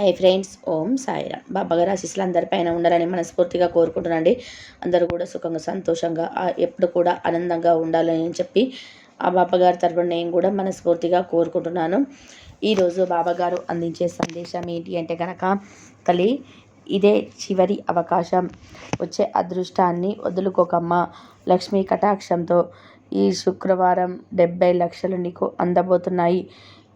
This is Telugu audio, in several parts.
హై ఫ్రెండ్స్ ఓం సాయిరామ్. బాబాగారు ఆశీస్సులు అందరిపైన ఉండాలని మనస్ఫూర్తిగా కోరుకుంటున్నాండి అందరూ కూడా సుఖంగా సంతోషంగా ఎప్పుడు కూడా ఆనందంగా ఉండాలని చెప్పి ఆ బాబాగారి తరపున నేను కూడా మనస్ఫూర్తిగా కోరుకుంటున్నాను. ఈరోజు బాబాగారు అందించే సందేశం ఏంటి అంటే కనుక తల్లి ఇదే చివరి అవకాశం. వచ్చే అదృష్టాన్ని వదులుకోకమ్మ. లక్ష్మీ కటాక్షంతో ఈ శుక్రవారం డెబ్బై లక్షలు నీకు అందబోతున్నాయి.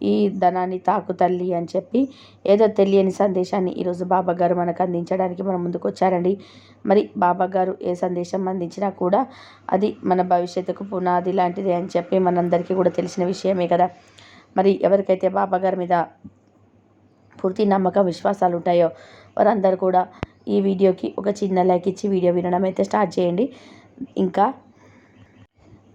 ఈ ధనాన్ని తాకు తల్లి అని చెప్పి ఏదో తెలియని సందేశాన్ని ఈరోజు బాబా గారు మనకు అందించడానికి మనం ముందుకు వచ్చారండి. మరి బాబా గారు ఏ సందేశం అందించినా కూడా అది మన భవిష్యత్తుకు పునాది లాంటిది అని చెప్పి మనందరికీ కూడా తెలిసిన విషయమే కదా. మరి ఎవరికైతే బాబా గారి మీద పూర్తి నమ్మకం విశ్వాసాలు ఉంటాయో వారందరూ కూడా ఈ వీడియోకి ఒక చిన్న లైక్ ఇచ్చి వీడియో వినడం అయితే స్టార్ట్ చేయండి. ఇంకా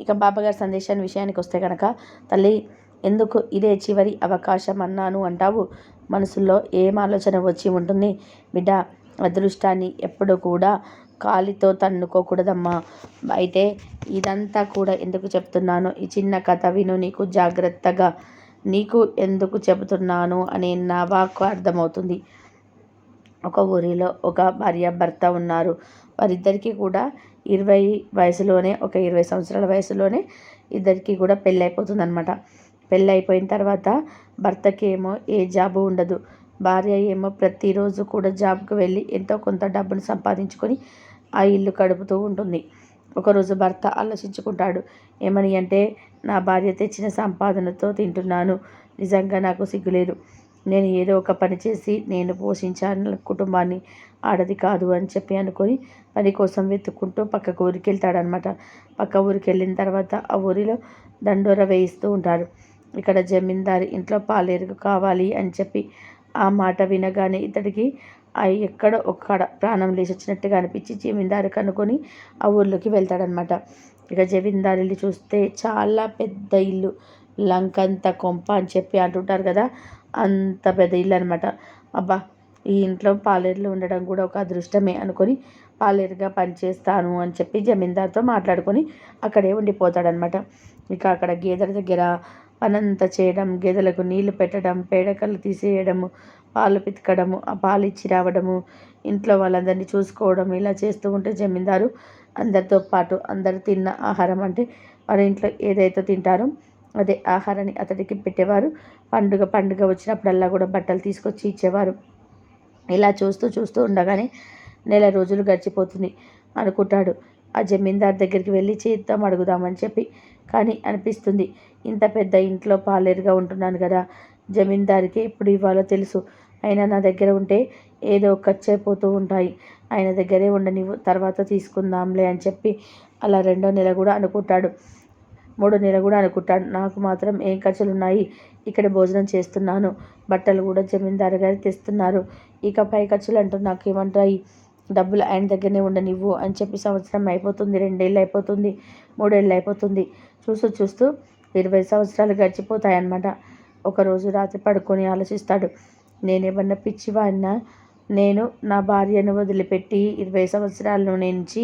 ఇక బాబాగారి సందేశాన్ని విషయానికి వస్తే కనుక తల్లి ఎందుకు ఇదే చివరి అవకాశం అన్నాను అంటావు? మనసులో ఏం ఆలోచన వచ్చి ఉంటుంది? బిడ్డ అదృష్టాన్ని ఎప్పుడు కూడా కాలితో తన్నుకోకూడదమ్మా. అయితే ఇదంతా కూడా ఎందుకు చెప్తున్నాను ఈ చిన్న కథ విను నీకు జాగ్రత్తగా. నీకు ఎందుకు చెబుతున్నాను అనే నా వాక్కు అర్థమవుతుంది. ఒక ఊరిలో ఒక భార్య భర్త ఉన్నారు. వారిద్దరికీ కూడా ఇరవై వయసులోనే ఒక ఇరవై సంవత్సరాల వయసులోనే ఇద్దరికి కూడా పెళ్ళి అయిపోతుంది అనమాట పెళ్ళైపోయిన తర్వాత భర్తకి ఏమో ఏ జాబు ఉండదు. భార్య ఏమో ప్రతిరోజు కూడా జాబ్కి వెళ్ళి ఎంతో కొంత డబ్బును సంపాదించుకొని ఆ ఇల్లు గడుపుతూ ఉంటుంది. ఒకరోజు భర్త ఆలోచించుకుంటాడు ఏమని అంటే నా భార్య తెచ్చిన సంపాదనతో తింటున్నాను. నిజంగా నాకు సిగ్గులేదు. నేను ఏదో ఒక పని చేసి నేను పోషించాను. కుటుంబాన్ని ఆడది కాదు అని చెప్పి అనుకొని పని కోసం వెతుక్కుంటూ పక్కకు ఊరికి వెళ్తాడనమాట పక్క ఊరికి వెళ్ళిన తర్వాత ఆ ఊరిలో దండోర వేయిస్తూ ఉంటారు. ఇక్కడ జమీందారి ఇంట్లో పాలేరుకు కావాలి అని చెప్పి ఆ మాట వినగానే ఇతడికి అవి ఎక్కడ ఒక్కడ ప్రాణం లేచి వచ్చినట్టుగా అనిపించి జమీందారు కనుకొని ఆ ఊర్లోకి వెళ్తాడనమాట ఇక జమీందారుని చూస్తే చాలా పెద్ద ఇల్లు లంకంత కొంప అని చెప్పి అంటుంటారు కదా అంత పెద్ద ఇల్లు అనమాట అబ్బా ఈ ఇంట్లో పాలేరులు ఉండడం కూడా ఒక అదృష్టమే అనుకొని పాలేరుగా పనిచేస్తాను అని చెప్పి జమీందార్తో మాట్లాడుకొని అక్కడే ఉండిపోతాడనమాట ఇక అక్కడ గేదెల దగ్గర పనంతా చేయడం గేదెలకు నీళ్ళు పెట్టడం పేడకలు తీసేయడము పాలు పితకడము ఆ పాలు ఇచ్చి రావడము ఇంట్లో వాళ్ళందరినీ చూసుకోవడం ఇలా చేస్తూ ఉంటే జమీందారు అందరితో పాటు అందరు తిన్న ఆహారం అంటే వారి ఇంట్లో ఏదైతే తింటారో అదే ఆహారాన్ని అతడికి పెట్టేవారు. పండుగ పండుగ వచ్చినప్పుడల్లా కూడా బట్టలు తీసుకొచ్చి ఇచ్చేవారు. ఇలా చూస్తూ చూస్తూ ఉండగానే నెల రోజులు గడిచిపోతుంది అనుకుంటాడు. ఆ జమీందార్ దగ్గరికి వెళ్ళి చేద్దాం అడుగుదామని చెప్పి కానీ అనిపిస్తుంది. ఇంత పెద్ద ఇంట్లో పాలేరుగా ఉంటున్నాను కదా జమీందారికి ఎప్పుడు ఇవ్వాలో తెలుసు. అయినా నా దగ్గర ఉంటే ఏదో ఖర్చు అయిపోతూ ఉంటాయి. ఆయన దగ్గరే ఉండనివ్వు తర్వాత తీసుకుందాంలే అని చెప్పి అలా రెండో నెల కూడా అనుకుంటాడు. మూడో నెల కూడా అనుకుంటాడు. నాకు మాత్రం ఏం ఖర్చులు ఉన్నాయి ఇక్కడ భోజనం చేస్తున్నాను. బట్టలు కూడా జమీందారు గారు తెస్తున్నారు. ఇక పై ఖర్చులు అంటూ నాకు ఏమంటాయి డబ్బులు ఆయన దగ్గరనే ఉండనివ్వు అని చెప్పి సంవత్సరం అయిపోతుంది రెండేళ్ళు అయిపోతుంది మూడేళ్ళు అయిపోతుంది. చూస్తూ చూస్తూ ఇరవై సంవత్సరాలు గడిచిపోతాయన్నమాట. ఒకరోజు రాత్రి పడుకొని ఆలోచిస్తాడు నేనేమన్నా పిచ్చివాడినా? నేను నా భార్యను వదిలిపెట్టి ఇరవై సంవత్సరాల నుంచి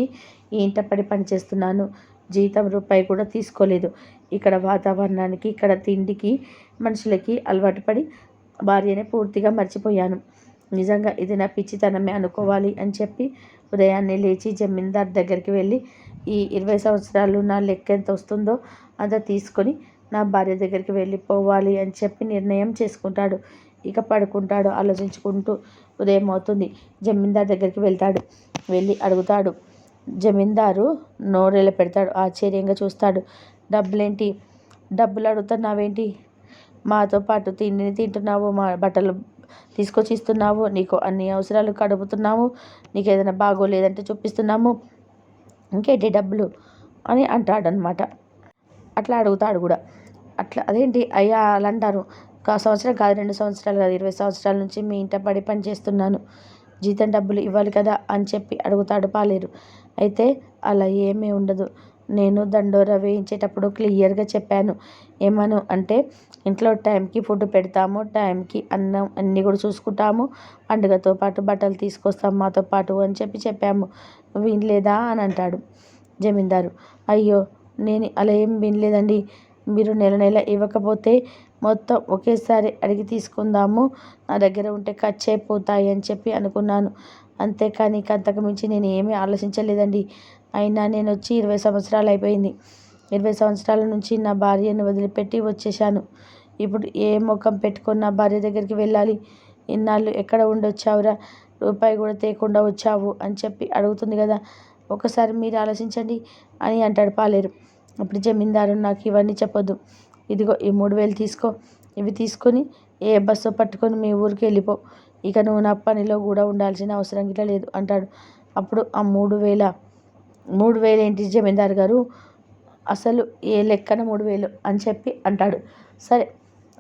ఈ ఇంట పడి పనిచేస్తున్నాను. జీతం రూపాయి కూడా తీసుకోలేదు. ఇక్కడ వాతావరణానికి ఇక్కడ తిండికి మనుషులకి అలవాటు పడి భార్యనే పూర్తిగా మర్చిపోయాను. నిజంగా ఇది నా పిచ్చితనమే అనుకోవాలి అని చెప్పి ఉదయాన్నే లేచి జమీందార్ దగ్గరికి వెళ్ళి ఈ ఇరవై సంవత్సరాలు నా లెక్క ఎంత వస్తుందో అంత తీసుకొని నా భార్య దగ్గరికి వెళ్ళిపోవాలి అని చెప్పి నిర్ణయం చేసుకుంటాడు. ఇక పడుకుంటాడు ఆలోచించుకుంటూ ఉదయం అవుతుంది. జమీందార్ దగ్గరికి వెళ్తాడు వెళ్ళి అడుగుతాడు. జమీందారు నోరెళ్ళ పెడతాడు ఆశ్చర్యంగా చూస్తాడు. డబ్బులేంటి? డబ్బులు అడుగుతున్నావేంటి? మాతో పాటు తిండిని తింటున్నావు మా బట్టలు తీసుకొచ్చి ఇస్తున్నావు నీకు అన్ని అవసరాలు కడుపుతున్నాము. నీకు ఏదైనా బాగోలేదంటే చూపిస్తున్నాము ఇంకేంటి డబ్బులు? అని అంటాడనమాట అట్లా అడుగుతాడు కూడా. అట్లా అదేంటి? అయ్యా అలా అంటారు. ఒక సంవత్సరం కాదు రెండు సంవత్సరాలు కాదు ఇరవై సంవత్సరాల నుంచి మీ ఇంట పడి పని చేస్తున్నాను. జీతం డబ్బులు ఇవ్వాలి కదా అని చెప్పి అడుగుతాడు పాలేరు. అయితే అలా ఏమీ ఉండదు. నేను దండోరా వేయించేటప్పుడు క్లియర్గా చెప్పాను. ఏమను అంటే ఇంట్లో టైంకి ఫుడ్ పెడతాము టైంకి అన్నం అన్నీ కూడా చూసుకుంటాము పండుగతో పాటు బట్టలు తీసుకొస్తాం మాతో పాటు అని చెప్పి చెప్పాము. వినలేదా అని అంటాడు జమీందారు. అయ్యో నేను అలా ఏం వినలేదండి. మీరు నెల నెల ఇవ్వకపోతే మొత్తం ఒకేసారి అడిగి తీసుకుందాము. నా దగ్గర ఉంటే ఖర్చు అయిపోతాయి అని చెప్పి అనుకున్నాను. అంతేకాని ఇక అంతకు మించి నేను ఏమీ ఆలోచించలేదండి. అయినా నేను వచ్చి ఇరవై సంవత్సరాలు అయిపోయింది. ఇరవై సంవత్సరాల నుంచి నా భార్యను వదిలిపెట్టి వచ్చేసాను ఇప్పుడు ఏ ముఖం పెట్టుకొని నా భార్య దగ్గరికి వెళ్ళాలి? ఇన్నాళ్ళు ఎక్కడ ఉండొచ్చావురా? రూపాయి కూడా తేకుండా వచ్చావు అని చెప్పి అడుగుతుంది కదా. ఒకసారి మీరు ఆలోచించండి అని అంటాడు పాలేరు. అప్పుడు జమీందారు నాకు ఇవన్నీ చెప్పొద్దు. ఇదిగో ఈ మూడు వేలు తీసుకో. ఇవి తీసుకొని ఏ బస్సు పట్టుకొని మీ ఊరికి వెళ్ళిపో. ఇక నువ్వు నా పనిలో కూడా ఉండాల్సిన అవసరం గిట్లా లేదు అంటాడు. అప్పుడు ఆ మూడు వేల మూడు వేలు ఏంటి జమీందారు గారు? అసలు ఏ లెక్కన మూడు వేలు అని చెప్పి అంటాడు. సరే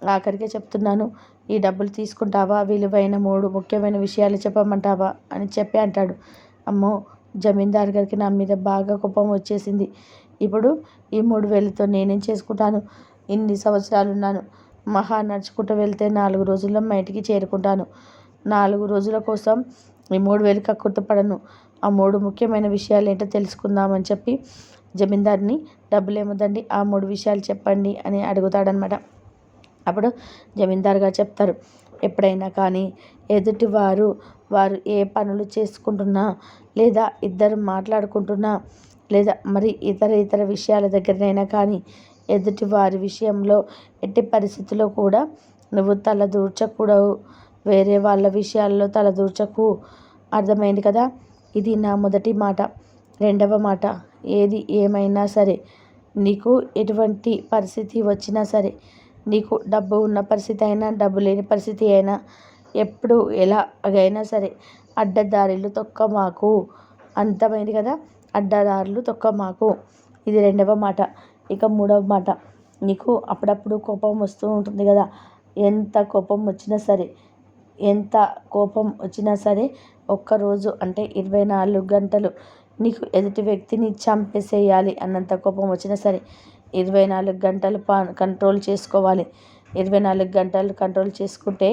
ఆఖరికే చెప్తున్నాను. ఈ డబ్బులు తీసుకుంటావా? విలువైన మూడు ముఖ్యమైన విషయాలు చెప్పమంటావా? అని చెప్పి అంటాడు. అమ్మో జమీందారు గారికి నా మీద బాగా కోపం వచ్చేసింది. ఇప్పుడు ఈ మూడు వేలతో నేనేం చేసుకుంటాను? ఇన్ని సంవత్సరాలు ఉన్నాను మహా నడుచుకుంటూ వెళ్తే నాలుగు రోజుల్లో మా ఇంటికి చేరుకుంటాను. నాలుగు రోజుల కోసం ఈ మూడు వేలు కక్కుర్తపడను ఆ మూడు ముఖ్యమైన విషయాలు ఏంటో తెలుసుకుందామని చెప్పి జమీందార్ని డబ్బులు ఏమొద్దండి? ఆ మూడు విషయాలు చెప్పండి అని అడుగుతాడనమాట అప్పుడు జమీందారుగా గారు చెప్తారు ఎప్పుడైనా కానీ ఎదుటివారు వారు ఏ పనులు చేసుకుంటున్నా లేదా ఇద్దరు మాట్లాడుకుంటున్నా లేదా మరి ఇతర ఇతర విషయాల దగ్గరనైనా కానీ ఎదుటి వారి విషయంలో ఎట్టి పరిస్థితుల్లో కూడా నువ్వు తల దూర్చకూడవు వేరే వాళ్ళ విషయాల్లో తల దూర్చకు అర్థమైంది కదా? ఇది నా మొదటి మాట. రెండవ మాట ఏది ఏమైనా సరే. నీకు ఎటువంటి పరిస్థితి వచ్చినా సరే నీకు డబ్బు ఉన్న పరిస్థితి అయినా డబ్బు లేని పరిస్థితి అయినా ఎప్పుడు ఎలాగైనా సరే అడ్డదారులు తొక్క మాకు అంతమైంది కదా? అడ్డదారులు తొక్క మాకు ఇది రెండవ మాట. ఇక మూడవ మాట. నీకు అప్పుడప్పుడు కోపం వస్తూ ఉంటుంది కదా? ఎంత కోపం వచ్చినా సరే ఎంత కోపం వచ్చినా సరే ఒక్కరోజు అంటే ఇరవై నాలుగు గంటలు నీకు ఎదుటి వ్యక్తిని చంపేసేయాలి అన్నంత కోపం వచ్చినా సరే ఇరవై నాలుగు గంటలు పా కంట్రోల్ చేసుకోవాలి. ఇరవై నాలుగు గంటలు కంట్రోల్ చేసుకుంటే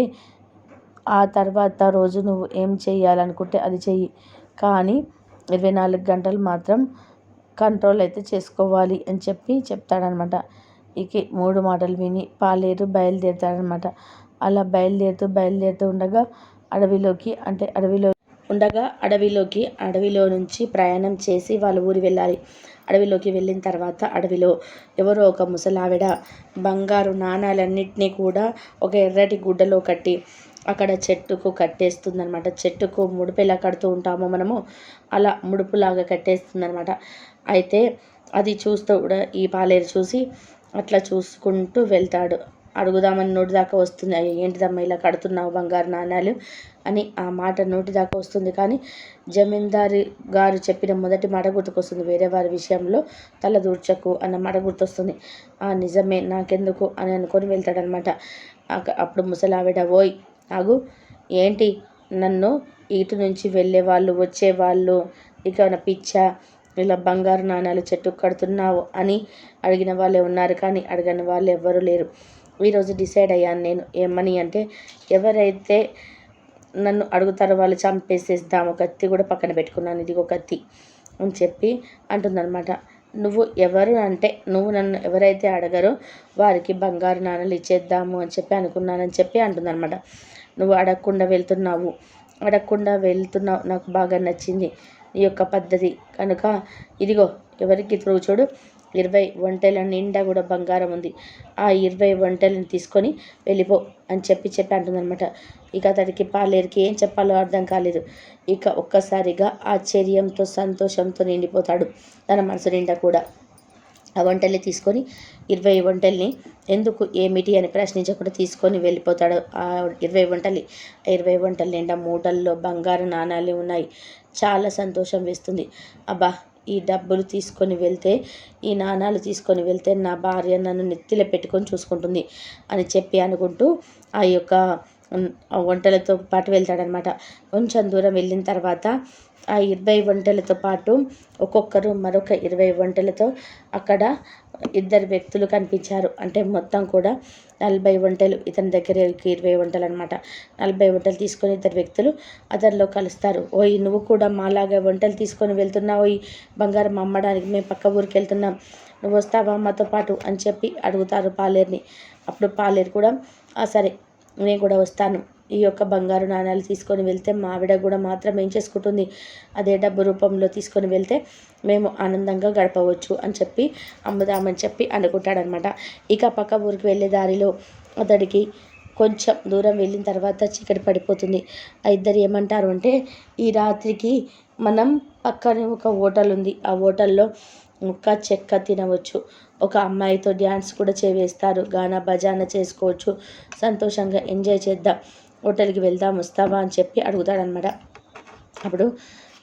ఆ తర్వాత రోజు నువ్వు ఏం చేయాలనుకుంటే అది చెయ్యి. కానీ ఇరవై నాలుగు గంటలు మాత్రం కంట్రోల్ అయితే చేసుకోవాలి అని చెప్పి చెప్తాడనమాట. ఇక మూడు మాటలు విని పాలేరు బయలుదేరుతాడనమాట. అలా బయలుదేరుతూ బయలుదేరుతూ ఉండగా అడవిలోకి అంటే అడవిలో ఉండగా అడవిలోకి అడవిలో నుంచి ప్రయాణం చేసి వాళ్ళ ఊరు వెళ్ళాలి. అడవిలోకి వెళ్ళిన తర్వాత అడవిలో ఎవరో ఒక ముసలావిడ బంగారు నాణాలన్నింటినీ కూడా ఒక ఎర్రటి గుడ్డలో కట్టి అక్కడ చెట్టుకు కట్టేస్తుందనమాట చెట్టుకు ముడుపు కడుతూ ఉంటామో మనము అలా ముడుపులాగా కట్టేస్తుందనమాట అయితే అది చూస్తూ కూడా ఈ పాలేరు చూసి అట్లా చూసుకుంటూ వెళ్తాడు. అడుగుదామని నోటి దాకా వస్తుంది. ఏంటిదమ్మా ఇలా కడుతున్నావు బంగారు నాణ్యాలు అని ఆ మాట నోటి దాకా వస్తుంది. కానీ జమీందారి గారు చెప్పిన మొదటి మాట గుర్తుకొస్తుంది. వేరే వారి విషయంలో తల దూర్చకు అన్న మాట గుర్తొస్తుంది. ఆ నిజమే నాకెందుకు? అని అనుకొని వెళ్తాడనమాట అప్పుడు ముసలావిడ ఓయ్ ఆగు. ఏంటి? నన్ను ఇటు నుంచి వెళ్ళే వాళ్ళు వచ్చేవాళ్ళు ఇక పిచ్చా ఇలా బంగారు నాణాలు చెట్టు కడుతున్నావు అని అడిగిన వాళ్ళే ఉన్నారు. కానీ అడగని వాళ్ళు ఎవ్వరూ లేరు. ఈరోజు డిసైడ్ అయ్యాను నేను ఏమని అంటే ఎవరైతే నన్ను అడుగుతారో వాళ్ళు చంపేసేద్దాము కత్తి కూడా పక్కన పెట్టుకున్నాను ఇదిగో కత్తి అని చెప్పి అంటుందన్నమాట. నువ్వు ఎవరు అంటే నువ్వు నన్ను ఎవరైతే అడగరో వారికి బంగారు నాణాలు ఇచ్చేద్దాము అని చెప్పి అనుకున్నానని చెప్పి అంటుందన్నమాట. నువ్వు అడగకుండా వెళ్తున్నావు అడగకుండా వెళ్తున్నావు నాకు బాగా నచ్చింది నీ యొక్క పద్ధతి. కనుక ఇదిగో ఎవరికి త్రూ చూడు ఇరవై ఒంటెల నిండా కూడా బంగారం ఉంది. ఆ ఇరవై ఒంటెలను తీసుకొని వెళ్ళిపో అని చెప్పి చెప్పి అంటుందన్నమాట ఇక అతడికి పాలేరికి ఏం చెప్పాలో అర్థం కాలేదు. ఇక ఒక్కసారిగా ఆశ్చర్యంతో సంతోషంతో నిండిపోతాడు తన మనసు నిండా కూడా. ఆ వంటల్ని తీసుకొని ఇరవై వంటల్ని ఎందుకు ఏమిటి అని ప్రశ్నించకుండా తీసుకొని వెళ్ళిపోతాడు. ఆ ఇరవై వంటలు ఇరవై వంటల నిండా మూటల్లో బంగారు నాణాలు ఉన్నాయి. చాలా సంతోషం వేస్తుంది. అబ్బా ఈ డబ్బులు తీసుకొని వెళ్తే ఈ నాణాలు తీసుకొని వెళ్తే నా భార్య నన్ను నెత్తిలో పెట్టుకొని చూసుకుంటుంది అని చెప్పి అనుకుంటూ ఆ యొక్క వంటలతో పాటు వెళ్తాడనమాట. కొంచెం దూరం వెళ్ళిన తర్వాత ఆ ఇరవై వంటలతో పాటు ఒక్కొక్కరు మరొక ఇరవై వంటలతో అక్కడ ఇద్దరు వ్యక్తులు కనిపించారు. అంటే మొత్తం కూడా నలభై వంటలు ఇతని దగ్గరకి ఇరవై వంటలు అనమాట నలభై వంటలు తీసుకొని ఇద్దరు వ్యక్తులు అతనిలో కలుస్తారు. ఓయ్ నువ్వు కూడా మాలాగా వంటలు తీసుకొని వెళ్తున్నావు ఈ బంగారం అమ్మడానికి మేము పక్క ఊరికి వెళ్తున్నాం. నువ్వు వస్తావా మాతో పాటు అని చెప్పి అడుగుతారు పాలేరుని. అప్పుడు పాలేరు కూడా "ఆ, సరే నేను కూడా వస్తాను. ఈ యొక్క బంగారు నాణ్యాలు తీసుకొని వెళ్తే మా ఆవిడ కూడా మాత్రం ఏం చేసుకుంటుంది? అదే డబ్బు రూపంలో తీసుకొని వెళ్తే మేము ఆనందంగా గడపవచ్చు అని చెప్పి అమ్ముదామని చెప్పి అనుకుంటాడనమాట. ఇక పక్క ఊరికి వెళ్ళే దారిలో అతడికి కొంచెం దూరం వెళ్ళిన తర్వాత చీకటి పడిపోతుంది. ఆ ఇద్దరు ఏమంటారు అంటే ఈ రాత్రికి మనం పక్కనే ఒక హోటల్ ఉంది. ఆ హోటల్లో ముక్క చెక్క తినవచ్చు. ఒక అమ్మాయితో డ్యాన్స్ కూడా చేవేస్తారు. గానా బజానా చేసుకోవచ్చు. సంతోషంగా ఎంజాయ్ చేద్దాం. హోటల్కి వెళ్దాం వస్తావా అని చెప్పి అడుగుతాడనమాట అప్పుడు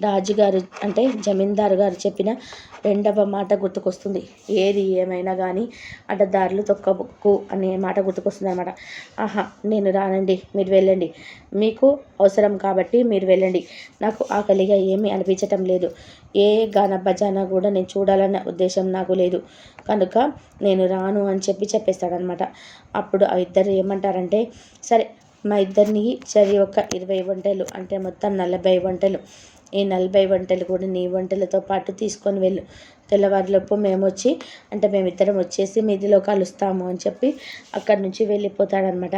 రాజుగారు అంటే జమీందారు గారు చెప్పిన రెండవ మాట గుర్తుకొస్తుంది. ఏది ఏమైనా కానీ అడ్డదారులు తొక్కబుక్కు అనే మాట గుర్తుకొస్తుంది అనమాట ఆహా నేను రానండి మీరు వెళ్ళండి. మీకు అవసరం కాబట్టి మీరు వెళ్ళండి. నాకు ఆకలిగా ఏమీ అనిపించటం లేదు. ఏ గాన బజానా కూడా నేను చూడాలన్న ఉద్దేశం నాకు లేదు. కనుక నేను రాను అని చెప్పి చెప్పేస్తాడనమాట అప్పుడు ఆ ఇద్దరు ఏమంటారంటే సరే మా ఇద్దరిని సరి ఒక ఇరవై వంటలు అంటే మొత్తం నలభై వంటలు. ఈ నలభై వంటలు కూడా నీ వంటలతో పాటు తీసుకొని వెళ్ళు. తెల్లవారిలోపు మేము వచ్చి అంటే మేమిద్దరం వచ్చేసి మీదిలో కలుస్తాము అని చెప్పి అక్కడి నుంచి వెళ్ళిపోతాడనమాట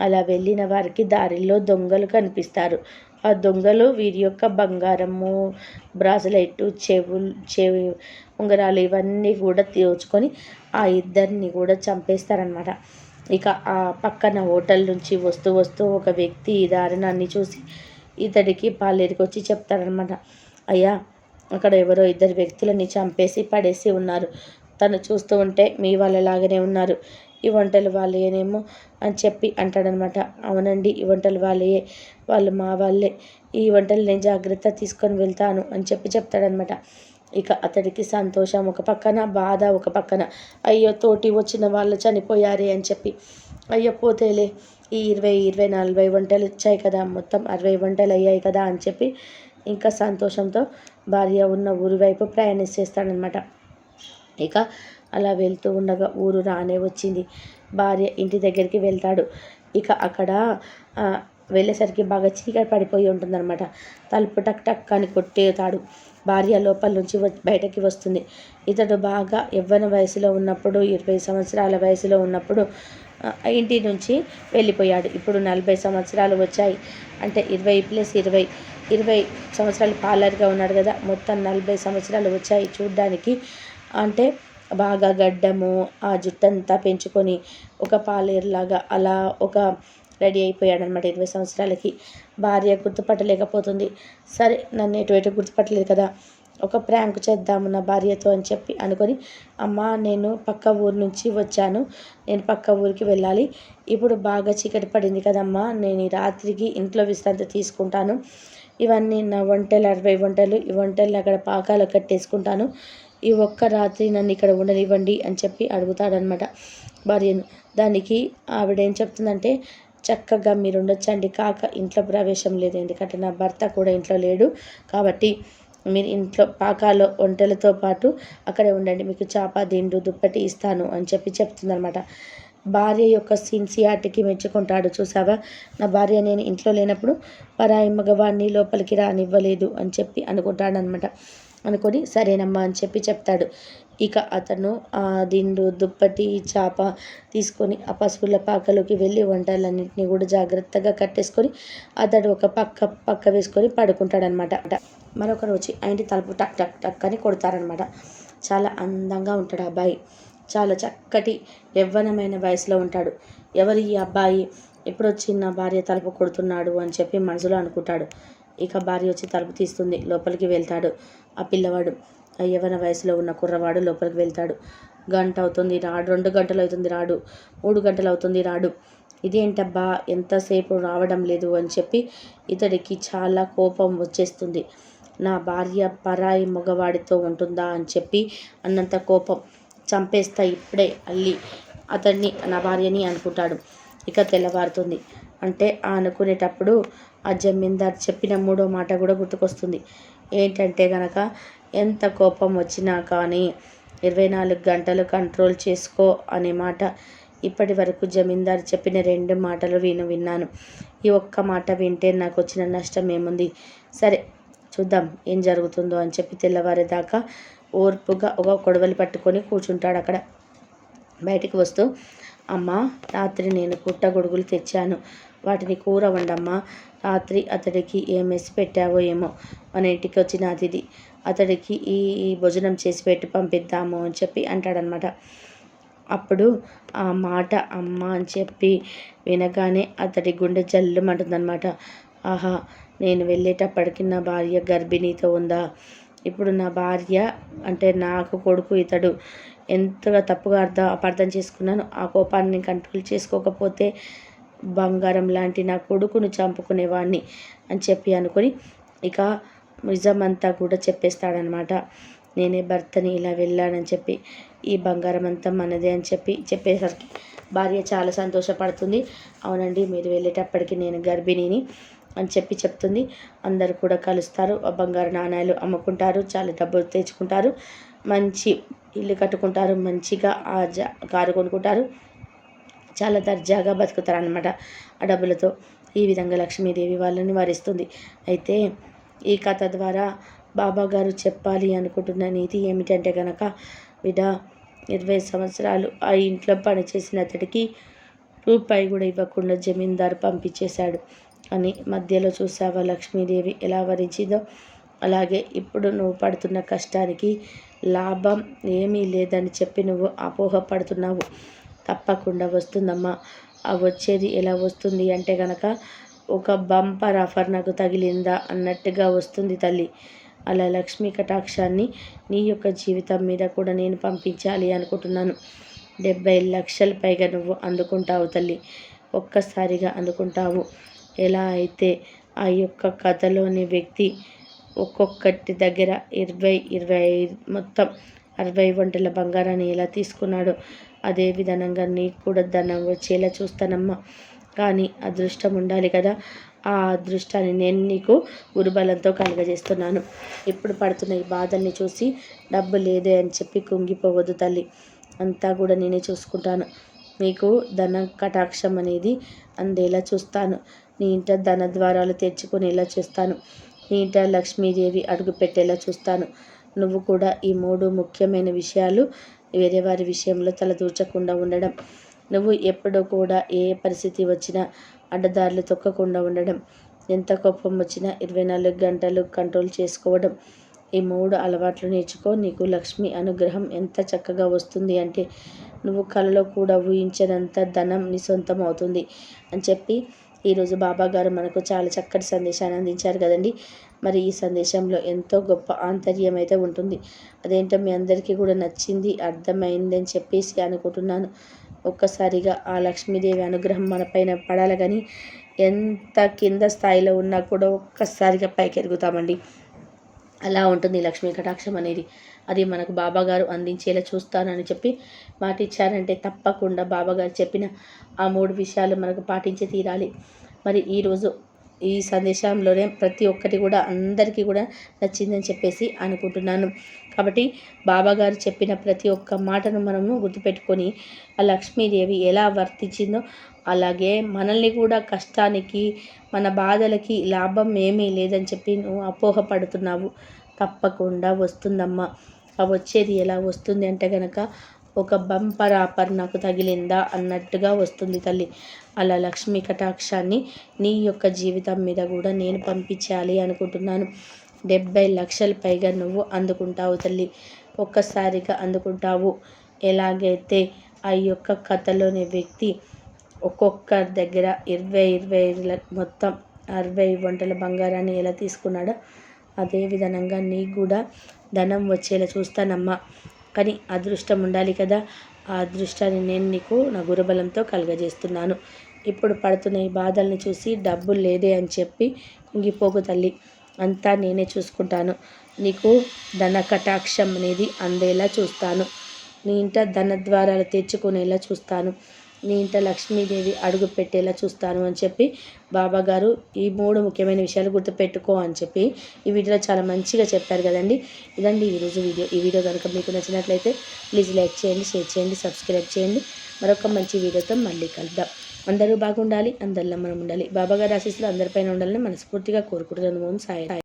అలా వెళ్ళిన వారికి దారిలో దొంగలు కనిపిస్తారు. ఆ దొంగలు వీరి యొక్క బంగారము బ్రాస్లెట్ చెవులు చెవి ఉంగరాలు ఇవన్నీ కూడా తీర్చుకొని ఆ ఇద్దరిని కూడా చంపేస్తారనమాట ఇక ఆ పక్కన హోటల్ నుంచి వస్తూ వస్తూ ఒక వ్యక్తి ఈ దారుణాన్ని చూసి ఇతడికి పాలేరుకి వచ్చి చెప్తాడనమాట అయ్యా అక్కడ ఎవరో ఇద్దరు వ్యక్తులని చంపేసి పడేసి ఉన్నారు. తను చూస్తూ ఉంటే మీ వాళ్ళలాగానే ఉన్నారు. ఈ వంటలు వాళ్ళేనేమో అని చెప్పి అంటాడనమాట అవునండి ఈ వంటలు వాళ్ళే వాళ్ళు మా వాళ్ళే. ఈ వంటలు నేను జాగ్రత్త తీసుకొని వెళ్తాను అని చెప్పి చెప్తాడనమాట ఇక అతడికి సంతోషం. ఒక పక్కన బాధ ఒక పక్కన అయ్యో తోటి వచ్చిన వాళ్ళు చనిపోయారే అని చెప్పి అయ్యో పోతేలే ఈ ఇరవై ఇరవై నలభై వంటలు వచ్చాయి కదా మొత్తం అరవై వంటలు అయ్యాయి కదా అని చెప్పి ఇంకా సంతోషంతో భార్య ఉన్న ఊరి వైపు ప్రయాణిస్తాడనమాట ఇక అలా వెళ్తూ ఉండగా ఊరు రానే వచ్చింది. భార్య ఇంటి దగ్గరికి వెళ్తాడు. ఇక అక్కడ వెళ్ళేసరికి బాగా చీకటి పడిపోయి ఉంటుందన్నమాట. తలుపు టక్ టక్ అని కొట్టేతాడు భార్య లోపల నుంచి బయటకి వస్తుంది. ఇతడు బాగా యవ్వన వయసులో ఉన్నప్పుడు ఇరవై సంవత్సరాల వయసులో ఉన్నప్పుడు ఇంటి నుంచి వెళ్ళిపోయాడు. ఇప్పుడు నలభై సంవత్సరాలు వచ్చాయి. అంటే ఇరవై ప్లస్ ఇరవై ఇరవై సంవత్సరాలు పార్లర్గా ఉన్నాడు కదా మొత్తం నలభై సంవత్సరాలు వచ్చాయి చూడ్డానికి. అంటే బాగా గడ్డము ఆ జుట్టంతా పెంచుకొని ఒక పాలేరులాగా అలా ఒక రెడీ అయిపోయాడు అనమాట ఇరవై సంవత్సరాలకి. భార్య గుర్తుపట్టలేకపోతుంది. సరే నన్ను ఎటువైతే గుర్తుపట్టలేదు కదా. ఒక ప్రాంక్ చేద్దాము నా భార్యతో అని చెప్పి అనుకొని అమ్మ నేను పక్క ఊరు నుంచి వచ్చాను. నేను పక్క ఊరికి వెళ్ళాలి. ఇప్పుడు బాగా చీకటి పడింది కదమ్మా. నేను ఈ రాత్రికి ఇంట్లో విశ్రాంతి తీసుకుంటాను. ఇవన్నీ నా వంటలు అరవై వంటలు. ఈ వంటలు అక్కడ పాకాలు కట్టేసుకుంటాను. ఈ ఒక్క రాత్రి నన్ను ఇక్కడ ఉండనివ్వండి అని చెప్పి అడుగుతాడనమాట భార్యను. దానికి ఆవిడ ఏం చెప్తుందంటే చక్కగా మీరు ఉండొచ్చండి కాక ఇంట్లో ప్రవేశం లేదు. ఎందుకంటే నా భర్త కూడా ఇంట్లో లేడు. కాబట్టి మీరు ఇంట్లో పాకాలో వంటలతో పాటు అక్కడే ఉండండి. మీకు చాప దిండు దుప్పటి ఇస్తాను అని చెప్పి చెప్తుందనమాట భార్య యొక్క సిన్సియార్టీకి మెచ్చుకుంటాడు. చూసావా? నా భార్య నేను ఇంట్లో లేనప్పుడు పరాయి మగవాడిని లోపలికి రానివ్వలేదు అని చెప్పి అనుకుంటాడనమాట అనుకొని సరేనమ్మా అని చెప్పి చెప్తాడు. ఇక అతను ఆ దిండు దుప్పటి చాప తీసుకొని ఆ పశువుల పాకలోకి వెళ్ళి వంటలన్నింటినీ కూడా జాగ్రత్తగా కట్టేసుకొని అతడు ఒక పక్క పక్క వేసుకొని పడుకుంటాడనమాట. మరొక రోజు ఆయన తలుపు టక్ టక్ టక్ అని కొడతారనమాట. చాలా అందంగా ఉంటాడు అబ్బాయి. చాలా చక్కటి యవ్వనమైన వయసులో ఉంటాడు. ఎవరు ఈ అబ్బాయి? ఎప్పుడు వచ్చి నా భార్య తలుపు కొడుతున్నాడు? అని చెప్పి మనసులో అనుకుంటాడు. ఇక భార్య వచ్చి తలుపు తీస్తుంది. లోపలికి వెళ్తాడు. ఆ పిల్లవాడు యవ్వన వయసులో ఉన్న కుర్రవాడు లోపలికి వెళ్తాడు. గంట అవుతుంది రాడు. రెండు గంటలు అవుతుంది రాడు. మూడు గంటలు అవుతుంది రాడు. ఇదేంటబ్బా? ఎంతసేపు రావడం లేదు అని చెప్పి ఇతడికి చాలా కోపం వచ్చేస్తుంది. నా భార్య పరాయి మగవాడితో ఉంటుందా అని చెప్పి అన్నంత కోపం చంపేస్తా ఇప్పుడే అల్లి అతన్ని నా భార్యని అనుకుంటాడు. ఇక తెల్లవారుతుంది. అంటే ఆ అనుకునేటప్పుడు ఆ జమీందార్ చెప్పిన మూడో మాట కూడా గుర్తుకొస్తుంది. ఏంటంటే కనుక ఎంత కోపం వచ్చినా కానీ ఇరవై నాలుగు గంటలు కంట్రోల్ చేసుకో అనే మాట ఇప్పటి వరకు జమీందారు చెప్పిన రెండు మాటలు విను విన్నాను. ఈ ఒక్క మాట వింటే నాకు వచ్చిన నష్టం ఏముంది? సరే చూద్దాం ఏం జరుగుతుందో అని చెప్పి తెల్లవారేదాకా ఓర్పుగా ఒక కొడవలి పట్టుకొని కూర్చుంటాడు అక్కడ. బయటికి వస్తూ అమ్మ రాత్రి నేను పుట్టగొడుగులు తెచ్చాను. వాటిని కూర వండమ్మా రాత్రి అతడికి ఏం మెసి పెట్టావో ఏమో మన ఇంటికి వచ్చిన అతిథి. అతడికి ఈ ఈ భోజనం చేసి పెట్టి పంపిద్దాము అని చెప్పి అంటాడనమాట అప్పుడు ఆ మాట అమ్మ అని చెప్పి వినగానే అతడి గుండె జల్లుమంటుందన్నమాట. ఆహా నేను వెళ్ళేటప్పటికి నా భార్య గర్భిణీతో ఉందా? ఇప్పుడు నా భార్య అంటే నాకు కొడుకు ఇతడు. ఎంతగా తప్పుగా అర్థం అపార్థం చేసుకున్నాను ఆ కోపాన్ని కంట్రోల్ చేసుకోకపోతే బంగారం లాంటి నా కొడుకును చంపుకునేవాడిని అని చెప్పి అనుకొని ఇక నిజమంతా కూడా చెప్పేస్తాడనమాట. నేనే భర్తని ఇలా వెళ్ళానని చెప్పి ఈ బంగారం అంతా మనదే అని చెప్పి చెప్పేసరికి భార్య చాలా సంతోషపడుతుంది. అవునండి మీరు వెళ్ళేటప్పటికి నేను గర్భిణిని అని చెప్పి చెప్తుంది. అందరు కూడా కలుస్తారు. ఆ బంగారు నాణాలు అమ్ముకుంటారు చాలా డబ్బులు తెచ్చుకుంటారు. మంచి ఇల్లు కట్టుకుంటారు మంచిగా ఆ జ కారు కొనుక్కుంటారు. చాలా దర్జాగా బతుకుతారనమాట ఆ డబ్బులతో. ఈ విధంగా లక్ష్మీదేవి వాళ్ళని వరిస్తుంది. అయితే ఈ కథ ద్వారా బాబా గారు చెప్పాలి అనుకుంటున్న నీతి ఏమిటంటే కనుక బిడ్డ ఇరవై సంవత్సరాలు ఆ ఇంట్లో పనిచేసిన అతడికి రూపాయి కూడా ఇవ్వకుండా జమీందారు పంపించేశాడు అని మధ్యలో చూసావా లక్ష్మీదేవి ఎలా వరించిందో? అలాగే ఇప్పుడు నువ్వు పడుతున్న కష్టానికి లాభం ఏమీ లేదని చెప్పి నువ్వు అపోహపడుతున్నావు. తప్పకుండా వస్తుందమ్మా. ఆ వచ్చేది ఎలా వస్తుంది అంటే కనుక ఒక బంపర్ ఆఫర్ నాకు తగిలిందా అన్నట్టుగా వస్తుంది తల్లి. అలా లక్ష్మీ కటాక్షాన్ని నీ యొక్క జీవితం మీద కూడా నేను పంపించాలి అనుకుంటున్నాను. డెబ్బై లక్షల పైగా నువ్వు అందుకుంటావు తల్లి. ఒక్కసారిగా అందుకుంటావు. ఎలా అయితే ఆ యొక్క కథలోని వ్యక్తి ఒక్కొక్కటి దగ్గర ఇరవై ఇరవై మొత్తం అరవై వంటల బంగారాన్ని ఎలా తీసుకున్నాడో అదే విధంగా నీకు కూడా ధనం వచ్చేలా చూస్తానమ్మా. కానీ అదృష్టం ఉండాలి కదా. ఆ అదృష్టాన్ని నేను నీకు గురుబలంతో కలుగజేస్తున్నాను. ఇప్పుడు పడుతున్న ఈ బాధల్ని చూసి డబ్బు లేదే అని చెప్పి కుంగిపోవద్దు తల్లి. అంతా కూడా నేనే చూసుకుంటాను. మీకు ధన కటాక్షం అనేది అందేలా చూస్తాను. నీ ఇంట ధన ద్వారాలు తెచ్చుకునేలా చూస్తాను. నీ ఇంట లక్ష్మీదేవి అడుగు పెట్టేలా చూస్తాను. నువ్వు కూడా ఈ మూడు ముఖ్యమైన విషయాలు వేరే వారి విషయంలో తలదూర్చకుండా ఉండడం. నువ్వు ఎప్పుడూ కూడా ఏ పరిస్థితి వచ్చినా అడ్డదారులు తొక్కకుండా ఉండడం. ఎంత కోపం వచ్చినా ఇరవై నాలుగు గంటలు కంట్రోల్ చేసుకోవడం. ఈ మూడు అలవాట్లు నేర్చుకో. నీకు లక్ష్మి అనుగ్రహం ఎంత చక్కగా వస్తుంది అంటే నువ్వు కలలో కూడా ఊహించినంత ధనం నీ సొంతం అవుతుంది అని చెప్పి ఈరోజు బాబా గారు మనకు చాలా చక్కటి సందేశాన్ని అందించారు కదండి. మరి ఈ సందేశంలో ఎంతో గొప్ప ఆంతర్యం అయితే ఉంటుంది. అదేంటో మీ అందరికీ కూడా నచ్చింది అర్థమైంది అని చెప్పేసి అనుకుంటున్నాను. ఒక్కసారిగా ఆ లక్ష్మీదేవి అనుగ్రహం మన పైన పడాలి కానీ ఎంత కింద స్థాయిలో ఉన్నా కూడా ఒక్కసారిగా పైకెదుగుతామండి అలా ఉంటుంది లక్ష్మీ కటాక్షం అనేది. అది మనకు బాబాగారు అందించేలా చూస్తానని చెప్పి మాట ఇచ్చారంటే తప్పకుండా బాబాగారు చెప్పిన ఆ మూడు విషయాలు మనకు పాటించి తీరాలి. మరి ఈరోజు ఈ సందేశంలోనే ప్రతి ఒక్కటి కూడా అందరికీ కూడా నచ్చిందని చెప్పేసి అనుకుంటున్నాను. కాబట్టి బాబాగారు చెప్పిన ప్రతి ఒక్క మాటను మనము గుర్తుపెట్టుకొని ఆ లక్ష్మీదేవి ఎలా వర్తించిందో అలాగే మనల్ని కూడా కష్టానికి మన బాధలకి లాభం ఏమీ లేదని చెప్పి నువ్వు అపోహపడుతున్నావు. తప్పకుండా వస్తుందమ్మా. ఆ వచ్చేది ఎలా వస్తుంది అంటే కనుక ఒక బంపర్ ఆపర్ నాకు తగిలిందా అన్నట్టుగా వస్తుంది తల్లి. అలా లక్ష్మీ కటాక్షాన్ని నీ యొక్క జీవితం మీద కూడా నేను పంపించాలి అనుకుంటున్నాను. డెబ్బై లక్షల పైగా నువ్వు అందుకుంటావు తల్లి. ఒక్కసారిగా అందుకుంటావు. ఎలాగైతే ఆ యొక్క కథలోని వ్యక్తి ఒక్కొక్క దగ్గర ఇరవై ఇరవై మొత్తం అరవై వంటల బంగారాన్ని ఎలా తీసుకున్నాడో అదే విధంగా నీకు కూడా ధనం వచ్చేలా చూస్తానమ్మా. కానీ అదృష్టం ఉండాలి కదా. ఆ అదృష్టాన్ని నేను నీకు నా గురుబలంతో కలగజేస్తున్నాను. ఇప్పుడు పడుతున్న ఈ బాధల్ని చూసి డబ్బు లేదే అని చెప్పి కుంగిపోకు తల్లి. అంతా నేనే చూసుకుంటాను. నీకు ధన కటాక్షం అనేది అందేలా చూస్తాను. నీ ఇంట ధన ద్వారాలు తెచ్చుకునేలా చూస్తాను. నీ ఇంట లక్ష్మీదేవి అడుగు పెట్టేలా చూస్తాను అని చెప్పి బాబా గారు ఈ మూడు ముఖ్యమైన విషయాలు గుర్తుపెట్టుకో అని చెప్పి ఈ వీడియోలో చాలా మంచిగా చెప్పారు కదండి. ఇదండి ఈరోజు వీడియో. ఈ వీడియో కనుక మీకు నచ్చినట్లయితే ప్లీజ్ లైక్ చేయండి షేర్ చేయండి సబ్స్క్రైబ్ చేయండి. మరొక మంచి వీడియోతో మళ్ళీ కలుద్దాం. అందరూ బాగుండాలి అందరిలో మనం ఉండాలి. బాబాగారు ఆశీస్సులు అందరిపైన ఉండాలని మనస్ఫూర్తిగా కోరుకుంటున్నాను. ఓం సాయి.